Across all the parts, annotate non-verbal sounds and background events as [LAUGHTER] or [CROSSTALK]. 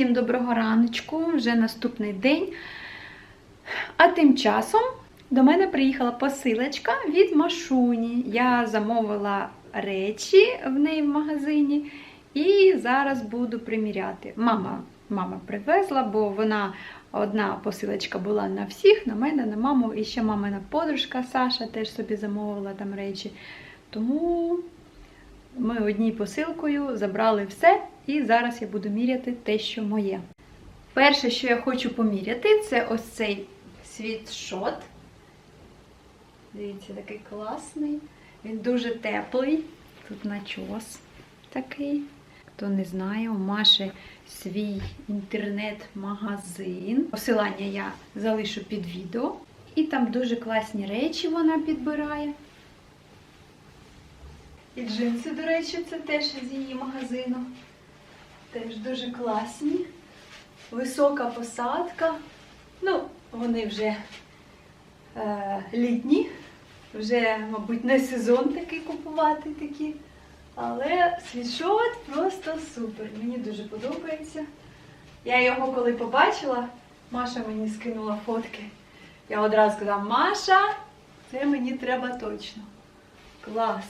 Всім доброго раночку, вже наступний день. А тим часом до мене приїхала посилочка від Машуні. Я замовила речі в неї в магазині і зараз буду приміряти. Мама, мама привезла, бо вона одна посилочка була на всіх, на мене, на маму, і ще мамина подружка Саша теж собі замовила там речі. Тому ми однією посилкою забрали все, і зараз я буду міряти те, що моє. Перше, що я хочу поміряти, це ось цей світшот. Дивіться, такий класний. Він дуже теплий. Тут начос такий. Хто не знає, у Маші свій інтернет-магазин. Посилання я залишу під відео. І там дуже класні речі вона підбирає. І джинси, до речі, це теж з її магазину. Теж дуже класні. Висока посадка. Ну, вони вже е, літні. Вже, мабуть, не сезон такий купувати такі. Але світшот просто супер. Мені дуже подобається. Я його коли побачила, Маша мені скинула фотки. Я одразу сказала, Маша, це мені треба точно. Клас.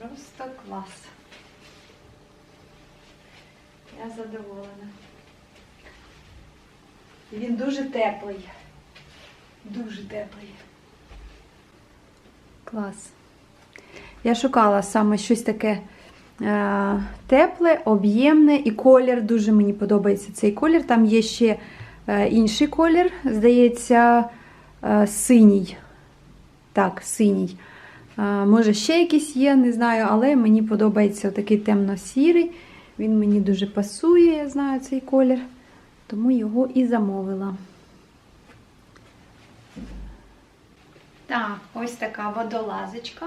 Просто клас. Я задоволена. Він дуже теплий. Дуже теплий. Клас. Я шукала саме щось таке е, тепле, об'ємне і колір. Дуже мені подобається цей колір. Там є ще е, інший колір, здається, е, синій. Так, синій. Може, ще якийсь є, не знаю, але мені подобається такий темно-сірий. Він мені дуже пасує, я знаю цей колір, тому його і замовила. Так, ось така водолазочка.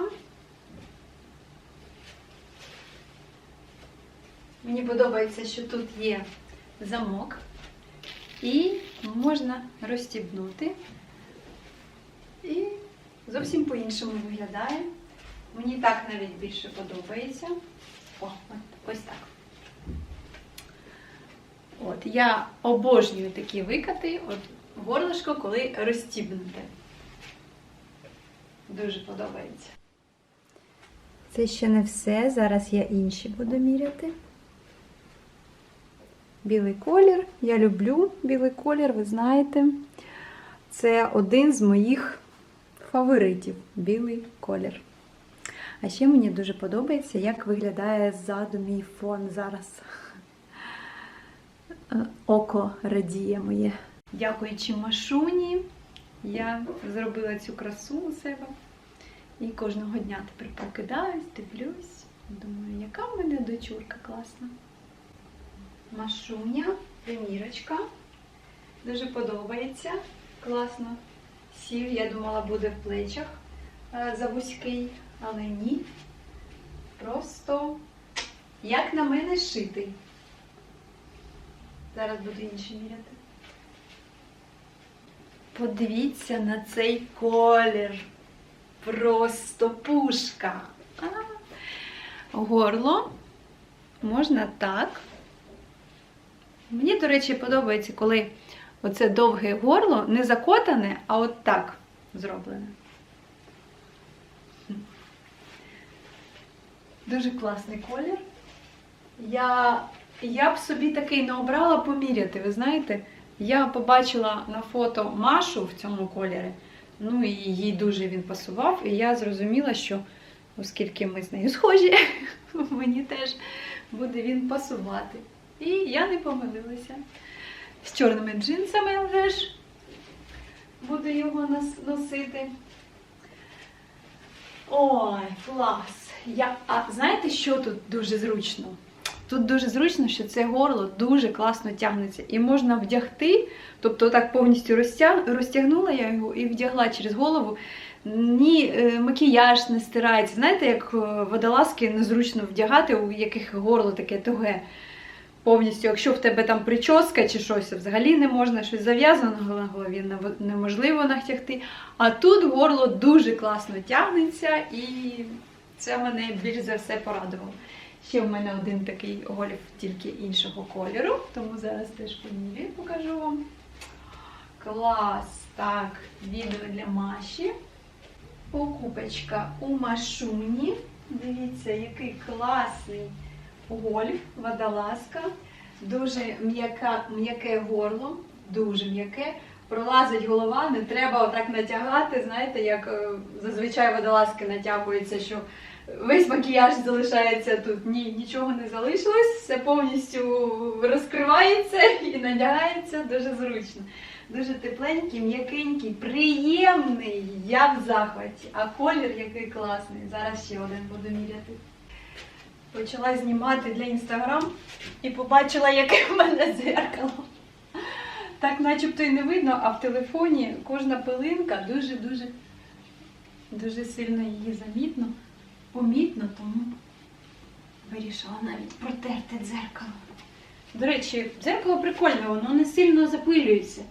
Мені подобається, що тут є замок, і можна розстібнути. І зовсім по-іншому виглядає. Мені так навіть більше подобається. О, ось так. От, я обожнюю такі викати, от горлишко, коли розстібнуте. Дуже подобається. Це ще не все. Зараз я інші буду міряти. Білий колір. Я люблю білий колір, ви знаєте. Це один з моїх фаворитів білий колір. А ще мені дуже подобається, як виглядає ззаду мій фон зараз. Е, Око радіє моє. Дякуючи Машуні, я зробила цю красу у себе. І кожного дня тепер прокидаюсь, дивлюсь. Думаю, яка в мене дочурка класна. Машуня, примірочка. Дуже подобається. Класно сів. Я думала, буде в плечах е, завузький, але ні. Просто як на мене шитий. Зараз буду інші міряти. Подивіться на цей колір. Просто пушка. Горло можна так. Мені, до речі, подобається, коли оце довге горло не закотане, а от так зроблене. Дуже класний колір. Я, я б собі такий не обрала поміряти, ви знаєте? Я побачила на фото Машу в цьому кольорі, ну і їй дуже він пасував, і я зрозуміла, що оскільки ми з нею схожі, [LAUGHS] мені теж буде він пасувати. І я не помилилася. З чорними джинсами вже ж буду його носити. Ой, клас! Я, а знаєте, що тут дуже зручно? Тут дуже зручно, що це горло дуже класно тягнеться. І можна вдягти, тобто так повністю розтяг, розтягнула я його і вдягла через голову. Ні, е, макіяж не стирається. Знаєте, як е, водолазки незручно вдягати, у яких горло таке туге. Повністю, якщо в тебе там прическа чи щось, взагалі не можна щось зав'язано на голові, неможливо натягти. А тут горло дуже класно тягнеться, і це мене більш за все порадувало. Ще в мене один такий гольф, тільки іншого кольору, тому зараз теж поміряю, покажу вам. Клас! Так, відео для Маші. Покупочка у Машуні. Дивіться, який класний гольф, водолазка. Дуже м'яка, м'яке горло, дуже м'яке. Пролазить голова, не треба отак натягати. Знаєте, як е, зазвичай водолазки натягуються, що весь макіяж залишається тут. Ні, нічого не залишилось, все повністю розкривається і надягається дуже зручно. Дуже тепленький, м'якенький, приємний. Я в захваті. А колір який класний. Зараз ще один буду міряти. Почала знімати для інстаграм і побачила, яке в мене дзеркало. Так начебто і не видно, а в телефоні кожна пилинка дуже-дуже дуже сильно її замітно, помітно, тому вирішила навіть протерти дзеркало. До речі, дзеркало прикольне, воно не сильно запилюється.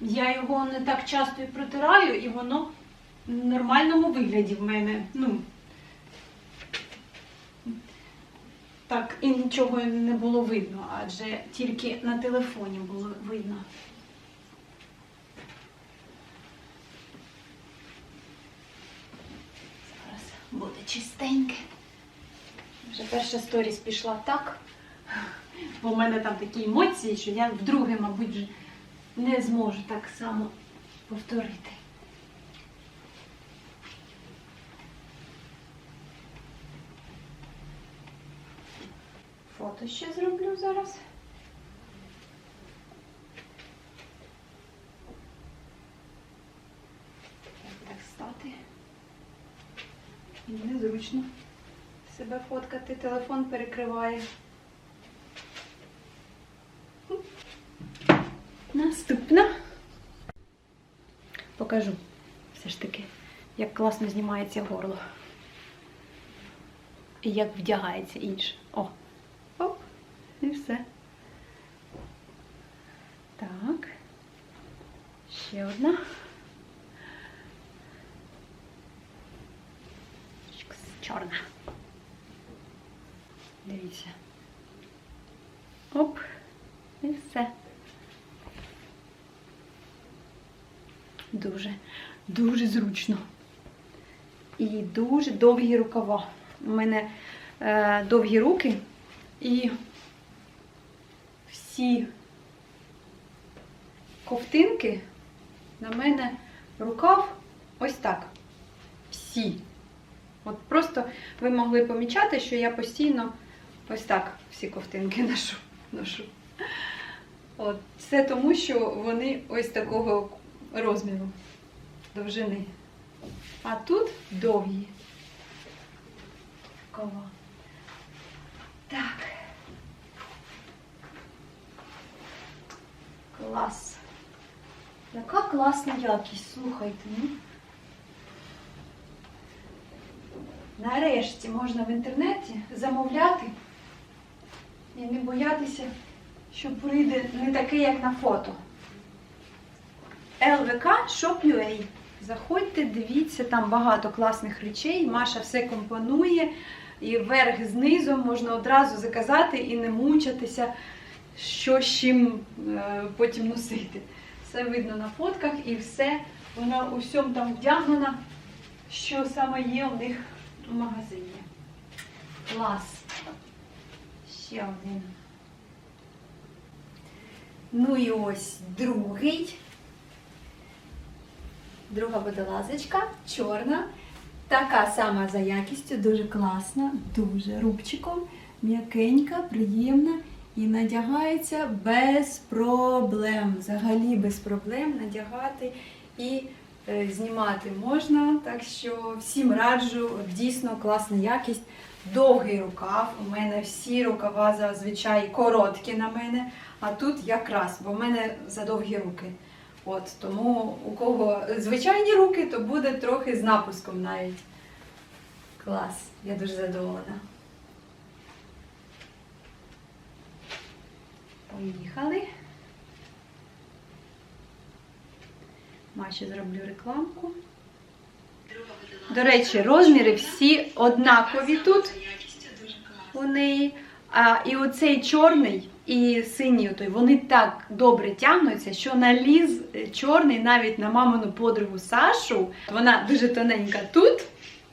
Я його не так часто і протираю, і воно в нормальному вигляді в мене. Ну, так і нічого не було видно, адже тільки на телефоні було видно. Зараз буде чистеньке. Вже перша сторіс пішла так, бо в мене там такі емоції, що я вдруге, мабуть, не зможу так само повторити. Фото ще зроблю зараз. Як так стати? Мені незручно себе фоткати, телефон перекриває. Наступна. Покажу все ж таки, як класно знімається горло. І як вдягається інше. О! І все. Так. Ще одна. Чорна. Дивіться. Оп. І все. Дуже, дуже зручно. І дуже довгі рукава. У мене е, довгі руки і всі ковтинки на мене рукав ось так. Всі. От просто ви могли помічати, що я постійно ось так всі ковтинки [LAUGHS] ношу. ношу. От. Це тому, що вони ось такого розміру довжини. А тут довгі. Кова. Так. Клас. Яка класна якість, слухайте. Ну. Нарешті можна в інтернеті замовляти і не боятися, що прийде не таке, як на фото. ЛВК Shop.ua. Заходьте, дивіться, там багато класних речей. Маша все компонує. І вверх знизу можна одразу заказати і не мучатися, що з чим е, потім носити. Все видно на фотках і все, вона у всьому там вдягнена, що саме є у них у магазині. Клас. Ще один. Ну і ось другий. Друга водолазочка, чорна. Така сама за якістю, дуже класна, дуже рубчиком, м'якенька, приємна і надягається без проблем. Взагалі без проблем надягати і е, знімати можна. Так що всім раджу, дійсно класна якість. Довгий рукав. У мене всі рукава зазвичай короткі на мене, а тут якраз, бо в мене задовгі руки. От, тому у кого звичайні руки, то буде трохи з напуском навіть. Клас, я дуже задоволена. Поїхали. Маші зроблю рекламку. До речі, розміри всі однакові тут. у неї. А, і оцей чорний і синій, отой, вони так добре тягнуться, що наліз чорний навіть на мамину подругу Сашу. Вона дуже тоненька тут, в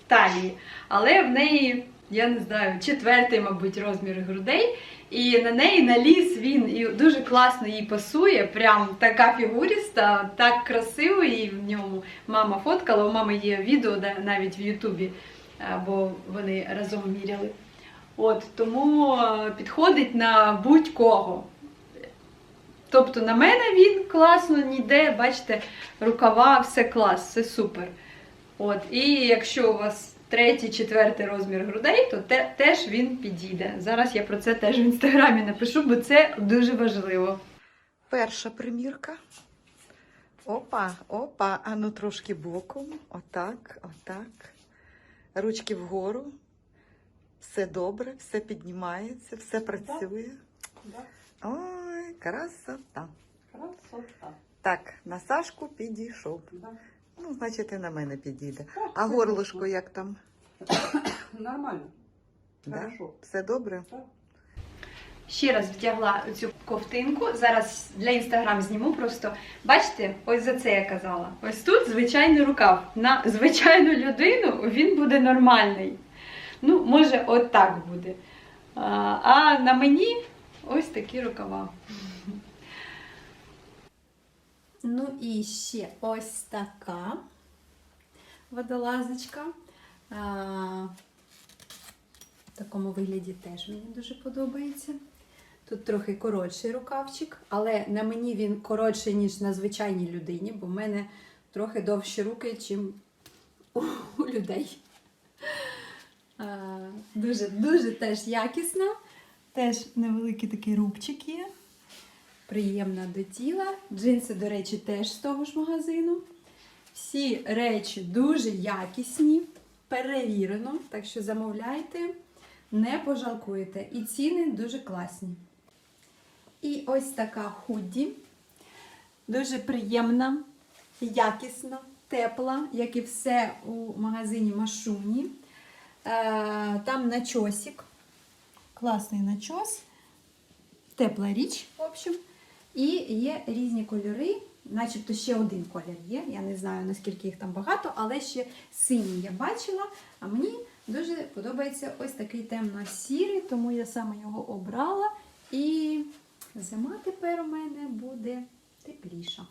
талії, але в неї, я не знаю, четвертий, мабуть, розмір грудей. І на неї наліз він і дуже класно їй пасує. Прям така фігуріста, так красиво їй в ньому. Мама фоткала. У мами є відео навіть в Ютубі, е, бо вони разом міряли. От тому е, підходить на будь-кого. Тобто на мене він класно ніде, бачите, рукава, все клас, все супер. От, і якщо у вас третій, четвертий розмір грудей, то те, теж він підійде. Зараз я про це теж в інстаграмі напишу, бо це дуже важливо. Перша примірка. Опа, опа, а ну трошки боком. Отак, отак. Ручки вгору. Все добре, все піднімається, все працює. Да, Ой, красота. красота. Так, на Сашку підійшов. Да. Ну, значить, і на мене підійде. Так, А все горлышко як там? [COUGHS] Нормально. Да? Хорошо. Все добре? Ще раз вдягла цю ковтинку. Зараз для інстаграм зніму просто. Бачите, ось за це я казала. Ось тут звичайний рукав. На звичайну людину він буде нормальний. Ну, може, от так буде. А, а на мені ось такі рукава. Ну і ще ось така водолазочка. В такому вигляді теж мені дуже подобається. Тут трохи коротший рукавчик, але на мені він коротший, ніж на звичайній людині, бо в мене трохи довші руки, ніж у, людей. А, дуже, дуже теж якісно. Теж невеликий такий рубчик є. Приємна до тіла. Джинси, до речі, теж з того ж магазину. Всі речі дуже якісні, перевірено, так що замовляйте, не пожалкуєте. І ціни дуже класні. І ось така худі. Дуже приємна, якісна, тепла, як і все у магазині Машуні. Е, Там начосик. Класний начос. Тепла річ, в общем. І є різні кольори, начебто ще один колір є. Я не знаю, наскільки їх там багато, але ще синій я бачила. А мені дуже подобається ось такий темно-сірий, тому я саме його обрала. І зима тепер у мене буде тепліша.